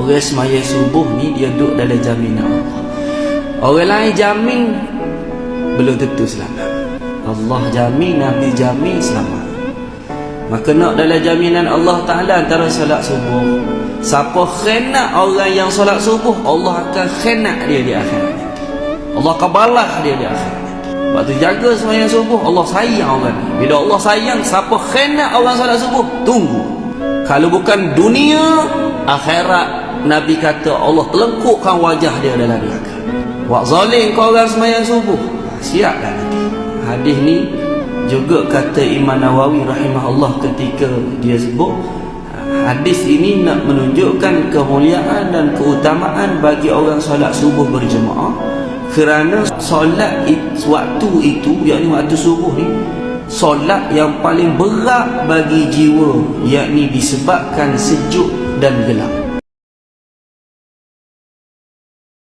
Orang semaya subuh ni dia duduk dalam jaminan Allah. Orang lain jamin belum tentu selamat. Allah jamin, Nabi jamin selamat. Maka nak dalam jaminan Allah Ta'ala antara solat subuh. Siapa khenak orang yang solat subuh, Allah akan khenak dia di akhirat. Allah akan balas dia di akhirat. Sebab tu jaga semayang subuh, Allah sayang orang ni. Bila Allah sayang, siapa khenak orang solat subuh, tunggu. Kalau bukan dunia, akhirat Nabi kata Allah telengkukkan wajah dia dalam neraka. Wak zalim kau orang semayang subuh. Siap dah nanti. Hadis ni juga kata Imam Nawawi rahimahullah ketika dia sebut hadis ini nak menunjukkan kemuliaan dan keutamaan bagi orang solat subuh berjemaah kerana solat waktu itu yakni waktu subuh ni solat yang paling berat bagi jiwa yakni disebabkan sejuk dan gelap